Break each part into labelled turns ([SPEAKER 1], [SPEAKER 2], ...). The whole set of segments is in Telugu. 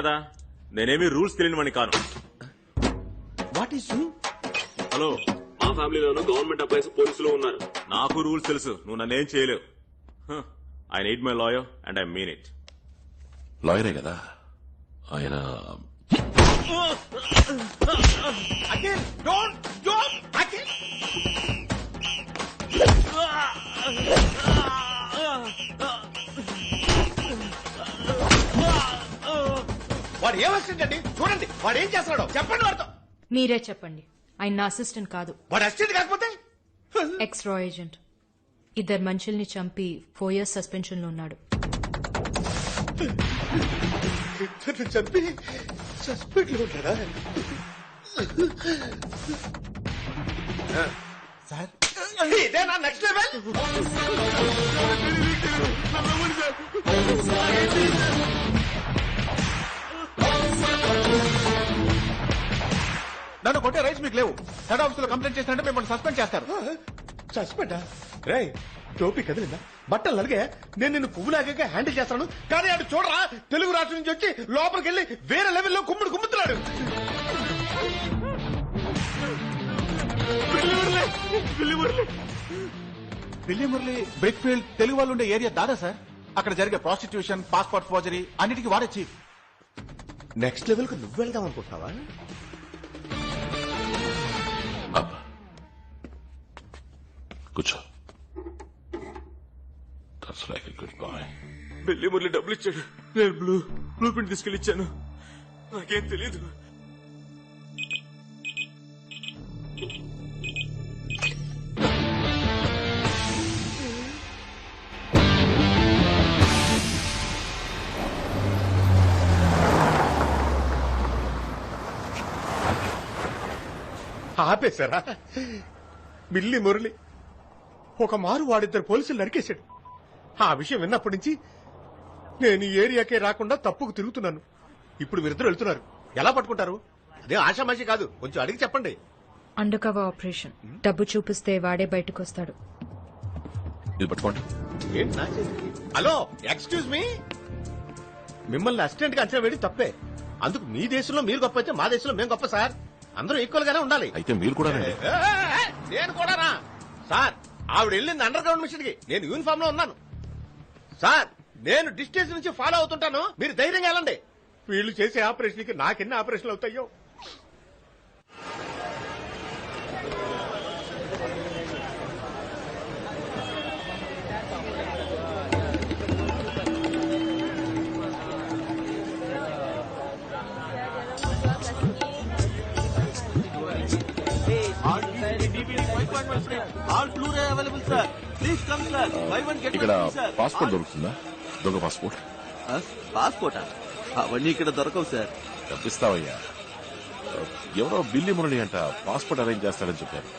[SPEAKER 1] కదా? నేనేమి రూల్స్ తెలియని వాడిని కాను
[SPEAKER 2] వాట్ ఈస్
[SPEAKER 1] హలో. మా ఫ్యామిలీలోనూ గవర్నమెంట్ ఎంప్లాయీస్ పోలీసులు ఉన్నారు. నాకు రూల్స్ తెలుసు. నువ్వు నన్నేం చేయలేవు. I need my lawyer and I mean it.
[SPEAKER 3] లాయరే కదా. ఆయన
[SPEAKER 2] అఖిల్ వాడు ఏం చేస్తున్నాడో? చెప్పండి వాడితో.
[SPEAKER 4] మీరే చెప్పండి. ఆయన నా అసిస్టెంట్ కాదు.
[SPEAKER 2] వాడు అసిస్టెంట్ కాకపోతే?
[SPEAKER 4] ఎక్స్ రా ఏజెంట్ ఇద్దరు మనుషుల్ని చంపి ఫోర్ ఇయర్స్ సస్పెన్షన్లో ఉన్నాడు
[SPEAKER 2] చంపి సస్పెండ్లో ఉంటాడా సార్. ఇదే నా నెక్స్ట్ లెవెల్
[SPEAKER 5] నన్ను కొట్టే రైట్స్ మీకు లేవు. హెడ్ ఆఫీస్లో కంప్లైంట్ చేసినట్టు మిమ్మల్ని సస్పెండ్ చేస్తారు.
[SPEAKER 2] సస్పెండా రే టోపీ కదిలిందా? బట్టలు నలిగే నేను నిన్ను పువ్వులాగా హ్యాండిల్ చేస్తాను. కానీ అటు చూడరా తెలుగు రాష్ట్రం నుంచి వచ్చి లోపలికి వెళ్ళి వేరే లెవెల్లో కుమ్ముడు కుమ్ముతున్నాడు.
[SPEAKER 5] ఢిల్లీ మురళి బ్రిక్ ఫీల్డ్ తెలుగు వాళ్ళు ఉండే ఏరియా దాదా సార్? అక్కడ జరిగే ప్రాస్టిట్యూషన్ పాస్పోర్ట్ ఫోర్జరీ అన్నిటికీ వాడే చీఫ్
[SPEAKER 2] నెక్స్ట్ లెవెల్కు నువ్వు వెళ్దాం అనుకుంటున్నావా?
[SPEAKER 3] కూర్చో that's like a good boy
[SPEAKER 1] Delhi Murali డబ్బులు ఇచ్చాడు. నేను బ్లూ బ్లూ ప్రింట్ తీసుకెళ్ళి ఇచ్చాను. నాకేం తెలియదు
[SPEAKER 2] ఆపేశారా? మిల్లి మురళి. ఒక మారు వాడిద్దరు పోలీసులు నరికేశాడు. ఆ విషయం విన్నప్పటి నుంచి నేను ఈ ఏరియాకే రాకుండా తప్పుకు తిరుగుతున్నాను. ఇప్పుడు మీరిద్దరు వెళ్తున్నారు. ఎలా పట్టుకుంటారు? అదే ఆషామాషి కాదు. కొంచెం అడిగి చెప్పండి.
[SPEAKER 4] Undercover operation? డబ్బు చూపిస్తే వాడే బయటకు వస్తాడు
[SPEAKER 3] ఇది పట్టుకోండి.
[SPEAKER 2] ఏంటి నా చేతికి? Hello excuse me. మిమ్మల్ని అసిస్టెంట్గా అంచనా వేడి తప్పే. అందుకు మీ దేశంలో మీరు గొప్ప అయితే మా దేశంలో మేము గొప్ప సార్. అందరూ ఈక్వల్ గానే ఉండాలి.
[SPEAKER 3] అయితే మీరు కూడా రండి.
[SPEAKER 2] ఏ, ఏ, ఏ, నేను కూడానా? సార్ ఆవిడ వెళ్ళింది అండర్ గ్రౌండ్ మిషన్కి. నేను యూనిఫామ్లో ఉన్నాను. సార్ నేను డిస్టెన్స్ నుంచి ఫాలో అవుతుంటాను. మీరు ధైర్యంగా వెళ్ళండి. వీళ్ళు చేసే ఆపరేషన్కి నాకెన్ని ఆపరేషన్లు అవుతాయో?
[SPEAKER 3] ఇక్కడ పాస్పోర్ట్ దొరుకుతుందా దొంగ పాస్పోర్ట్
[SPEAKER 6] పాస్పోర్టా అవన్నీ ఇక్కడ దొరకవు సార్
[SPEAKER 3] తప్పిస్తావయ్యా ఎవరో బిల్లి మురళి అంట పాస్పోర్ట్ అరేంజ్ చేస్తాడని చెప్పారు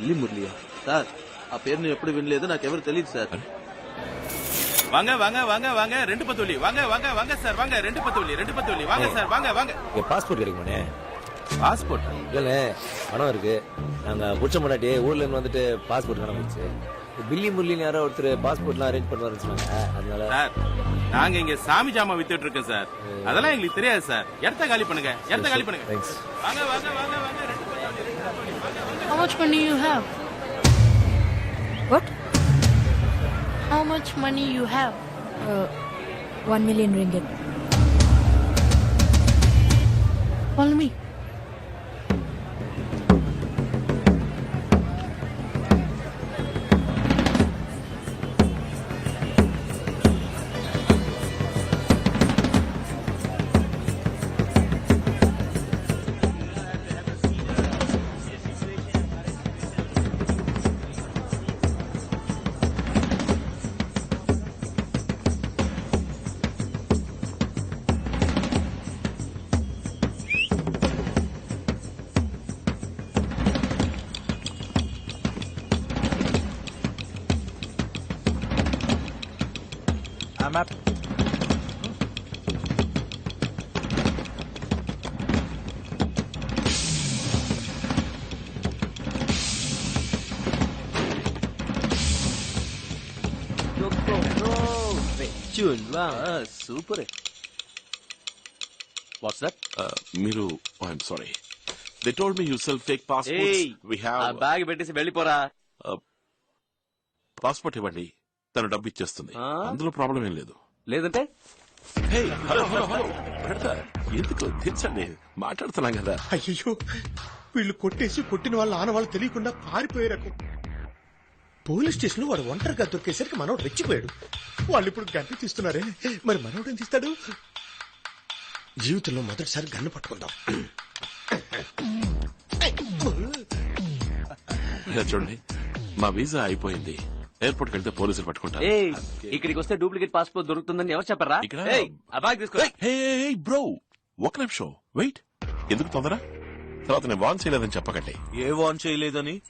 [SPEAKER 6] ఇల్లి మురళియా సార్ ఆ పేరు నేను ఎప్పుడు వినలేదు నాకెవరు తెలియదు సార్
[SPEAKER 7] வாங்க வாங்க வாங்க வாங்க ரெண்டு பத்துள்ளி வாங்க வாங்க வாங்க சார் வாங்க ரெண்டு பத்துள்ளி ரெண்டு பத்துள்ளி வாங்க சார் வாங்க வாங்க
[SPEAKER 8] இங்க பாஸ்போர்ட் கிடைக்குமாண்ணே
[SPEAKER 7] பாஸ்போர்ட்
[SPEAKER 8] இல்லை பணம் இருக்கு நாங்கள் புடிச்ச முன்னாடியே ஊர்ல இருந்து வந்துட்டு பாஸ்போர்ட் காண போச்சு பில்லி முல்லின்னு யாரோ ஒருத்தர் பாஸ்போர்ட்லாம் அரேஞ்ச் பண்ணுவாருன்னு சொன்னாங்க அதனால
[SPEAKER 7] சார் நாங்க இங்க சாமி ஜாமா வித்துட்டு இருக்கோம் சார் அதெல்லாம் எங்களுக்கு தெரியாது சார் இடத்த காலி பண்ணுங்க இடத்த காலி பண்ணுங்க
[SPEAKER 8] தேங்க்ஸ்
[SPEAKER 7] வாங்க வாங்க வாங்க வாங்க ரெண்டு பேரும் அப்படி, ரெண்டு பேரும் அப்படி, வாங்க, வாங்க.
[SPEAKER 9] How much money you have?
[SPEAKER 4] What?
[SPEAKER 9] How much money you have?
[SPEAKER 4] Uh, one million ringgit.
[SPEAKER 9] Follow me.
[SPEAKER 6] Super
[SPEAKER 8] what's that
[SPEAKER 3] Uh, మీరు I'm sorry they told me you sell fake passport we have
[SPEAKER 8] bag పెట్టేసి వెళ్ళిపోరా
[SPEAKER 3] పాస్పోర్ట్ ఇవ్వండి తను డబ్బు ఇచ్చేస్తుంది? అందులో ప్రాబ్లం ఏం లేదు.
[SPEAKER 8] లేదంటే?
[SPEAKER 3] Hey, hello hello hello. పెడతా ఎందుకు తెచ్చండి మాట్లాడుతున్నాం కదా.
[SPEAKER 2] అయ్యో వీళ్ళు కొట్టేసి కొట్టిన వాళ్ళ ఆనవాళ్ళు తెలియకుండా పారిపోయే రకం. పోలీస్ స్టేషన్లో వాడు ఒంటరిగా దొరికేసరికి మనోడు రెచ్చిపోయాడు. వాళ్ళు ఇప్పుడు గన్ను తీస్తున్నారే? మరి మనోడు ఏం తీస్తాడు? జీవితంలో మొదటిసారి గన్ను పట్టుకుందాం.
[SPEAKER 3] చూడండి మా వీసా అయిపోయింది. ఎయిర్పోర్ట్ వెళ్తే పోలీసులు పట్టుకుంటారు.
[SPEAKER 8] ఏయ్ ఇక్కడికి వస్తే డూప్లికేట్ పాస్పోర్ట్ దొరుకుతుందని ఎవరు చెప్పరా?
[SPEAKER 3] ఇక్కడ-
[SPEAKER 8] ఏయ్, ఆ బ్యాగ్ తీసుకో
[SPEAKER 3] హే బ్రో ఒక నిమిషం వెయిట్. ఎందుకు తొందర తర్వాత నేను వాన్ చేయలేదని చెప్పకండి.
[SPEAKER 6] ఏ వాన్ చేయలేదని?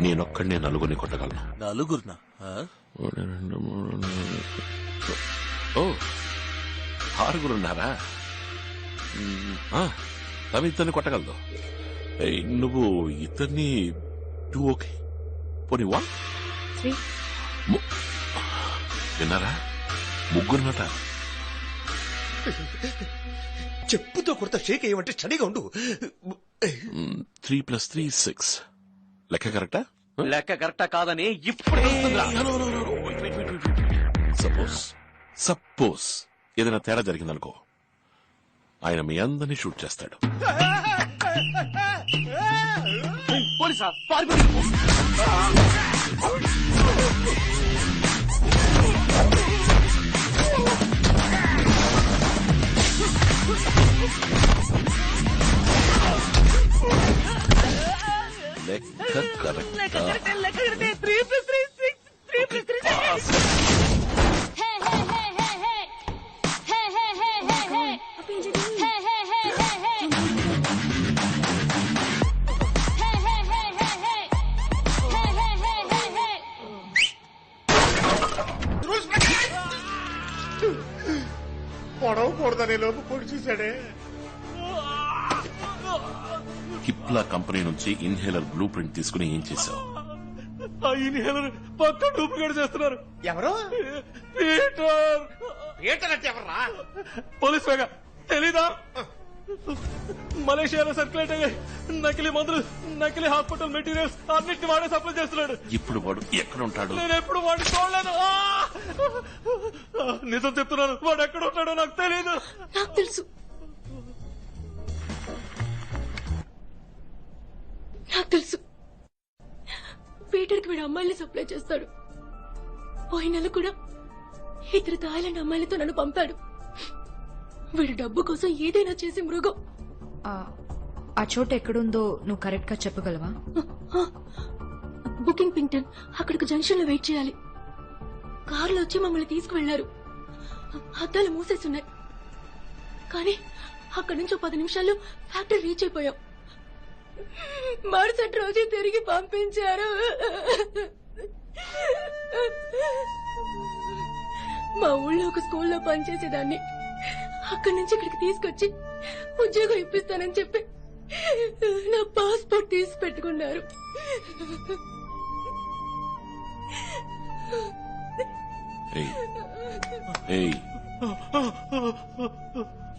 [SPEAKER 3] నేనొక్కడినే నలుగురిని కొట్టగలను.
[SPEAKER 6] నలుగురునా? ఆ?
[SPEAKER 3] ఒకటి, రెండు, మూడు, నాలుగు. ఓ ఆ, తను ఇద్దరిని కొట్టగలదు. ఏయ్, నువ్వు ఇద్దరిని టూ ఓకే పోనీ వన్
[SPEAKER 4] త్రీ
[SPEAKER 3] విన్నారా? ముగ్గురున్నట
[SPEAKER 2] చెప్పుతో కొడత షేక్ అయ్యమంటే స్టడీగా ఉండు.
[SPEAKER 3] త్రీ ప్లస్ త్రీ సిక్స్ లెక్క కరెక్టా?
[SPEAKER 8] లెక్క కరెక్టా కాదని ఇప్పుడు.
[SPEAKER 3] సపోజ్ సపోజ్ ఏదైనా తేడా జరిగిందనుకో. ఆయన మీ అందరినీ షూట్ చేస్తాడు.
[SPEAKER 8] పోలీసా పారిపోయి
[SPEAKER 2] చూశాడే
[SPEAKER 3] హిప్లా కంపెనీ నుంచి ఇన్హేలర్ బ్లూ ప్రింట్ తీసుకుని ఏం చేశావు?
[SPEAKER 1] పక్క డూప్లికేట్ చేస్తున్నారు.
[SPEAKER 2] ఎవరు?
[SPEAKER 1] పీటర్.
[SPEAKER 2] పీటర్ అంటే ఎవర్రా?
[SPEAKER 1] పోలీస్ వేగ తెలీదా? మలేషియాలో సర్క్యులేట్ అయ్యాయి నకిలీ మందులు నకిలీ హాస్పిటల్ మెటీరియల్స్ అన్నిటిని వాడే సప్లై చేస్తున్నాడు.
[SPEAKER 3] ఇప్పుడు వాడు ఎక్కడ ఉంటాడు
[SPEAKER 1] నేను ఎప్పుడు వాడిని చూడలేదు ఆ! నిజం చెప్తున్నాను వాడు ఎక్కడ ఉంటాడో నాకు తెలియదు
[SPEAKER 9] నాకు తెలుసు. నాకు తెలుసు. పీటర్కి వీడు అమ్మాయిల్ని సప్లై చేస్తాడు. పోయిన నెల కూడా ఇద్దరు థాయిలాండ్ అమ్మాయిలతో నన్ను పంపాడు. వీడు డబ్బు కోసం ఏదైనా చేసి మృగం.
[SPEAKER 4] ఆ, ఆ చోటు ఎక్కడుందో నువ్వు కరెక్ట్గా చెప్పగలవా
[SPEAKER 9] బుకింగ్ పింగ్టన్ అక్కడికి జంక్షన్లో వెయిట్ చేయాలి. కారులో వచ్చి మమ్మల్ని తీసుకువెళ్ళారు అద్దాలు మూసేస్తున్నాయి కానీ అక్కడి నుంచి ఓ పది నిమిషాల్లో ఫ్యాక్టరీ రీచ్ అయిపోయాం. మరుసటి రోజు తిరిగి పంపించారు. మా ఊళ్ళో ఒక స్కూల్లో పనిచేసేదాన్ని. అక్కడి నుంచి ఇక్కడికి తీసుకొచ్చి ఉద్యోగం ఇప్పిస్తానని చెప్పి నా పాస్పోర్ట్ తీసి పెట్టుకున్నారు.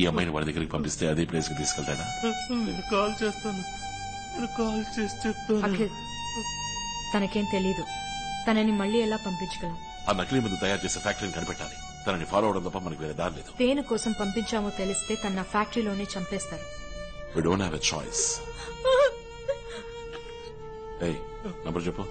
[SPEAKER 3] ఈ అమ్మాయిని వాడి దగ్గరికి పంపిస్తే అదే ప్లేస్కి తీసుకెళ్తాడా?
[SPEAKER 1] నేను కాల్ చేస్తాను. నేను కాల్ చేసి చెప్తాను.
[SPEAKER 4] అఖిల్ తనకేం తెలీదు. తనని మళ్ళీ ఎలా పంపించగలం?
[SPEAKER 3] ఆ నకిలీ మందు తయారు చేసే ఫ్యాక్టరీని కనిపెట్టాలి. తనని ఫాలో అవడం తప్ప మనకు వేరే దారి లేదు.
[SPEAKER 4] దేని కోసం పంపించామో తెలిస్తే తన నా ఫ్యాక్టరీలోనే చంపేస్తారు.
[SPEAKER 3] We don't have a choice ఏయ్ నంబర్ చెప్పు.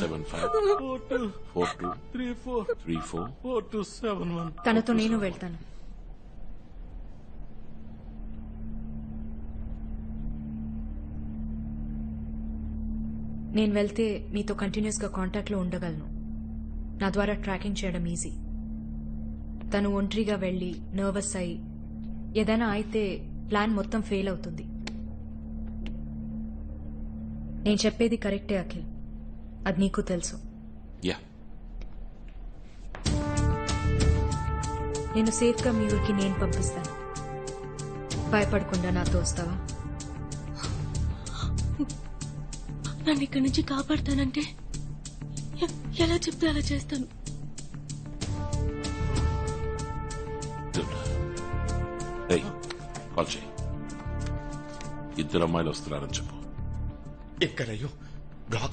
[SPEAKER 3] Seven five
[SPEAKER 1] four two
[SPEAKER 3] four two
[SPEAKER 1] three four
[SPEAKER 3] three four
[SPEAKER 1] four two seven one
[SPEAKER 4] తనతో నేను వెళ్తాను. నేను వెళ్తే మీతో కంటిన్యూస్గా కాంటాక్ట్లో ఉండగలను. నా ద్వారా ట్రాకింగ్ చేయడం ఈజీ తను ఒంటరిగా వెళ్ళి నర్వస్ అయి ఏదైనా అయితే ప్లాన్ మొత్తం ఫెయిల్ అవుతుంది. నేను చెప్పేది కరెక్టే అఖిల్. అది నీకు తెలుసు.
[SPEAKER 3] యా.
[SPEAKER 4] నేను సేఫ్గా మీ ఊరికి నేను పంపిస్తాను. భయపడకుండా నాతో వస్తావా?
[SPEAKER 9] నన్ను ఇక్కడి నుంచి కాపాడతానంటే ఎలా చెప్తే అలా చేస్తాను?
[SPEAKER 3] ఏయ్ కాల్ చేయి. ఇద్దరు అమ్మాయిలు వస్తున్నారని చెప్పు.
[SPEAKER 2] ఎక్కడయ్యో?